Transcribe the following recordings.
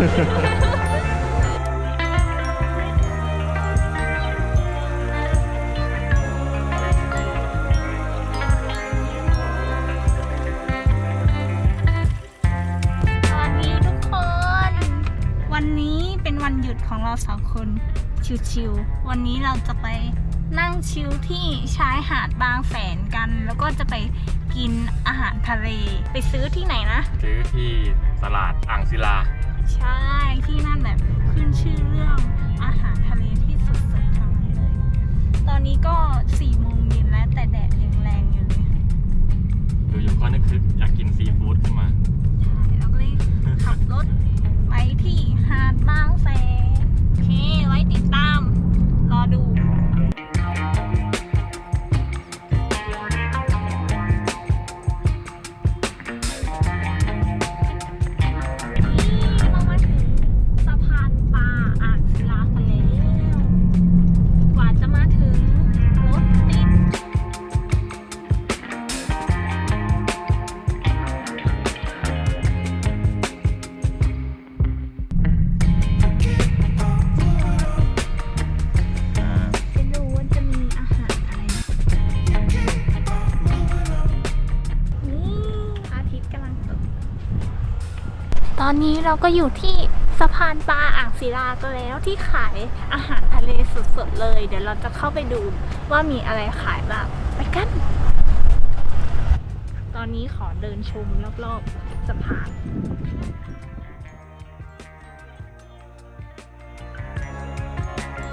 สวัสดีทุกคน วันนี้เป็นวันหยุดของเราสองคน ชิวๆ วันนี้เราจะไปนั่งชิลที่ชายหาดบางแสนกัน แล้วก็จะไปกินอาหารทะเล ไปซื้อที่ไหนนะ ซื้อที่ตลาดอ่างศิลา ใช่ ที่นั่นแบบขึ้นชื่อเรื่องอาหารทะเลที่สดๆทั้งนั้นเลย ตอนนี้ก็4โมงเย็นแล้วแต่แดดยังแรงอยู่เลยดูอยู่ก็นึกถึงอยากกินซีฟู้ดขึ้นมา ใช่เราก็เลยขับรถไปที่หาดบางแสนโอเคไว้ติดตาม รอดู นี้เราก็อยู่ที่สะพานปลาอ่างศิลากันแล้วที่ขายอาหารทะเลสดๆเลย เดี๋ยวเราจะเข้าไปดูว่ามีอะไรขายบ้างไปกัน ตอนนี้ขอเดินชมรอบๆสะพาน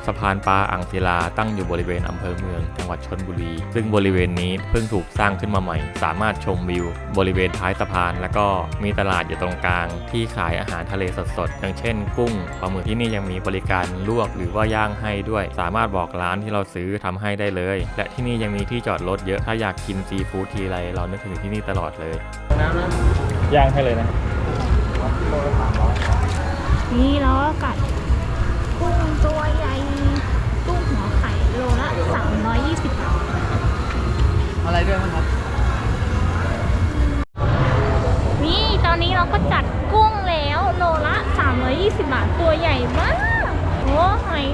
สะพานปลาอ่างศิลาตั้งอยู่บริเวณอำเภอเมืองจังหวัดชนบุรี ซึ่งบริเวณนี้เพิ่งถูกสร้างขึ้นมาใหม่ สามารถชมวิว บริเวณท้ายสะพาน แล้วก็มีตลาดอยู่ตรงกลาง ที่ขายอาหารทะเลสดๆอย่างเช่น กุ้งปลาหมึกที่นี่ยังมีบริการลวกหรือว่าย่างให้ด้วย สามารถบอกร้านที่เราซื้อทำให้ได้เลย และที่นี่ยังมีที่จอดรถเยอะถ้าอยากกินซีฟู้ดทีไรเรานึกถึงที่นี่ตลอดเลยย่างให้เลยนะนี่แล้วก็กัดกุ้ ด้วยมั้งครับ นี่ตอนนี้เราก็จัดกุ้งแล้วโลละ 320 บาทตัวใหญ่มาก โอ้หอย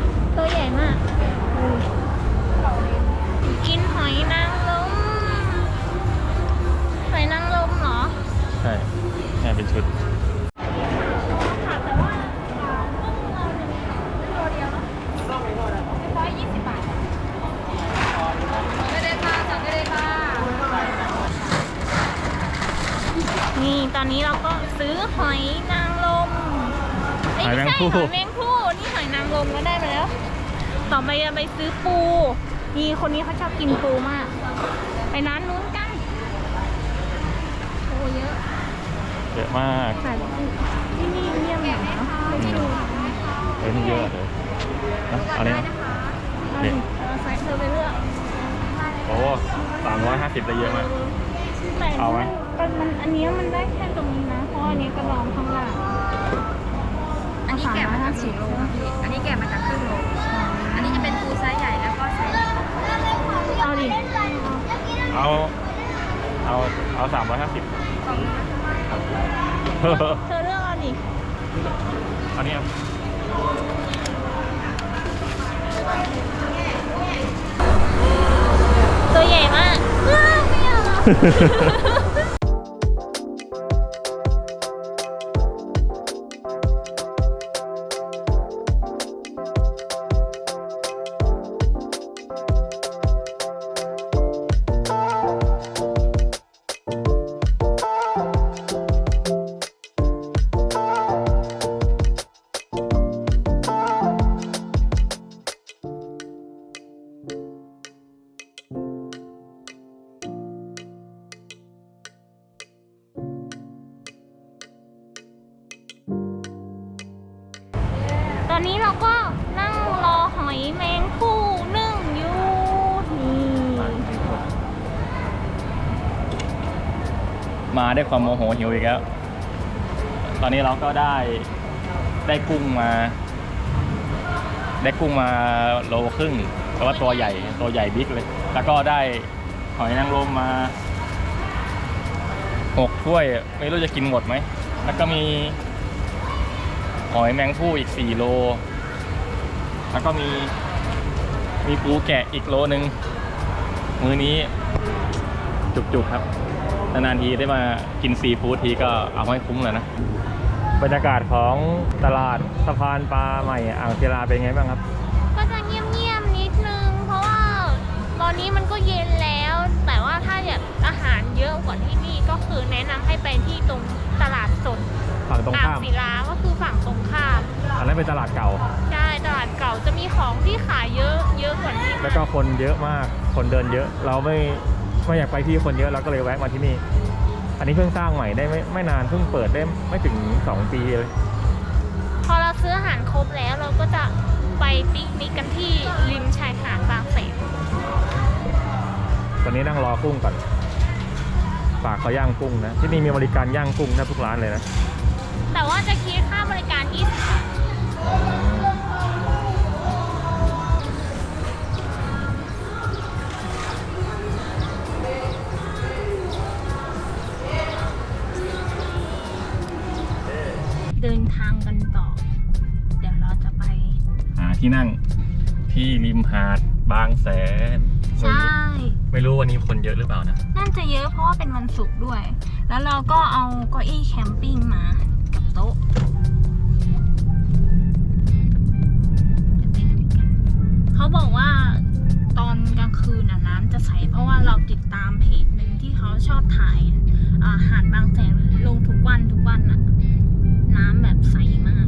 นี่ตอนนี้เราก็ซื้อหอยนางรมเอ้ยหอยแมงไม่ภู่ใช่หอยแมงผู้นี่หอยนางรมก็ได้มาแล้ว ต่อไปจะไปซื้อปูนี่คนนี้เขาชอบกินปูมาก ไปร้านนู้นกันปูเยอะเยอะมากแต่ที่นี่เงียบเหงาเนาะไม่ได้ดูเฮ้ยนี่เยอะเลยนะเอาเนี้ยเอาดิเอาใส่เธอไปเลือก โอ้สามร้อยห้าสิบได้เยอะมาก แต่เอาไหม มันมันอันเนี้ยมันได้แค่ตรงนี้นะ เพราะอันนี้กระดองข้างล่างอันนี้แกะมาจากสี่โลพี่ อันนี้แกะมาจากครึ่งโล อันนี้จะเป็นปูไซส์ใหญ่แล้วก็ไซส์เล็กเอาดิเอา เอา เอาสามร้อยห้าสิบเธอเลือกเอาดิอันนี้เอาตัวใหญ่มาก 呵呵呵呵呵 นนี้เราก็นั่งรอหอยแมงคู่นึ่งอยู่นี่มาได้วยความโมโหหิวอีกแล้ว ตอนนี้เราก็ได้ได้กุ้งมา ได้กุ้งมาโลครึ่งแต่ว่าตัวใหญ่ตัวใหญ่บิ๊กเลย แล้วก็ได้หอยนางรมมาหกถ้วย ไม่รู้จะกินหมดไหม แล้วก็มี หอยแมงผู้อีก 4 โล แล้วก็มีมีปูแกะอีกโลนึง มื้อนี้จุกๆครับ นานๆทีได้มากินซีฟู้ดทีก็เอาให้คุ้มเลยนะ บรรยากาศของตลาดสะพานปลาใหม่อ่างศิลาเป็นไงบ้างครับ ก็จะเงียบๆนิดนึง เพราะว่าตอนนี้มันก็เย็นแล้ว แต่ว่าถ้าอยากอาหารเยอะกว่าที่นี่ก็คือแนะนำให้ไปที่ตรงตลาดสดฝั่งตรงอ่างข้ามศิลาก็ นนั้นเป็นตลาดเก่า ใช่ตลาดเก่าจะมีของที่ขายเยอะเยอะกว่านี้ แล้วก็คนเยอะมากคนเดินเยอะ เราไม่ไม่อยากไปที่คนเยอะเราก็เลยแวะมาที่นี่ อันนี้เพิ่งสร้างใหม่ได้ไม่ไม่นานเพิ่งเปิดได้ไม่ถึง 2 ปีเลย พอเราซื้ออาหารครบแล้วเราก็จะไปปิกนิกกันที่ริมชายหาดบางแสนตอนนี้นั่งรอกุ้งก่อนฝากเขาย่างกุ้งนะ ที่นี่มีบริการย่างกุ้งแทบทุกร้านเลยนะ แต่ว่าจะคิดค่าบริการ20บาท เดินทางกันต่อ เดี๋ยวเราจะไป หาที่นั่งที่ริมหาดบางแสน ใช่ ไม่รู้วันนี้คนเยอะหรือเปล่านะ น่าจะเยอะเพราะว่าเป็นวันศุกร์ด้วย แล้วเราก็เอาเก้าอี้แคมปิ้งมากับโต๊ะ เขาบอกว่าตอนกลางคืนน้ำจะใสเพราะว่าเราติดตามเพจหนึ่งที่เขาชอบถ่ายอาหารบางแสนลงทุกวันทุกวันน่ะน้ำแบบใสมาก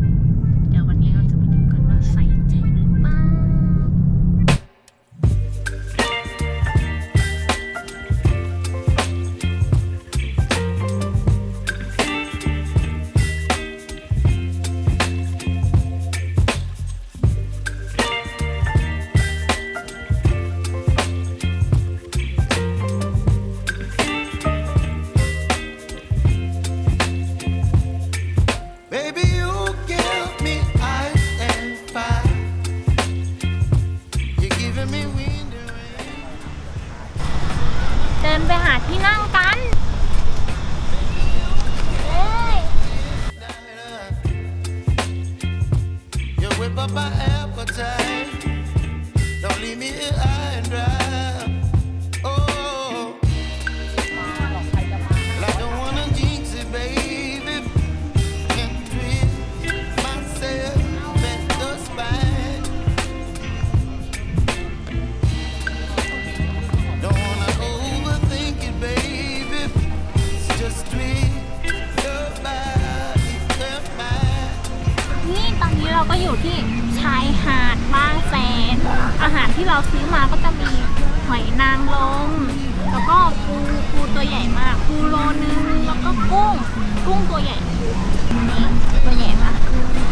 กุ้งตัวใหญ่นี่ตัวใหญ่มาก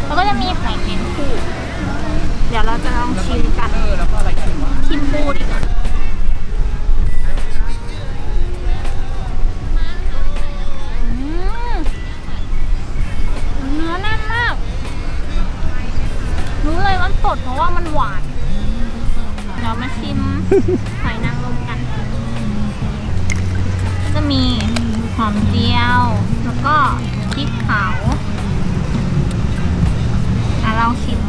แล้วก็จะมีหอยแมงคู่ เดี๋ยวเราจะลองชิมกันชิมปูดีกว่าอืมเนื้อแน่นมาก รู้เลยว่าสดเพราะว่ามันหวานเดี๋ยวมาชิมหอยนางรมกัน จะมี หอมเจียว แล้วก็พริกเผาอะเราชิม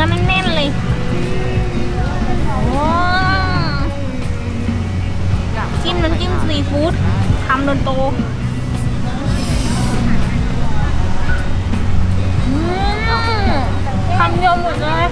อแน่นๆเลยจิ้มน้ำจิ้มซีฟู้ดทำโดนโตคำเดียวหมดเลย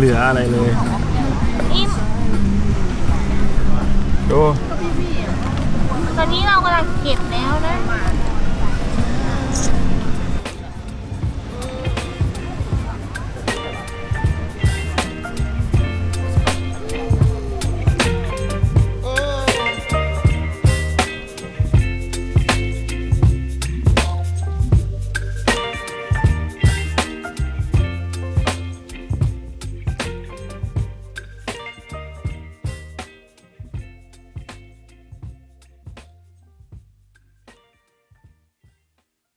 เหลืออะไรเลยอิ่มดูตอนนี้เรากำลังเก็บแล้วนะ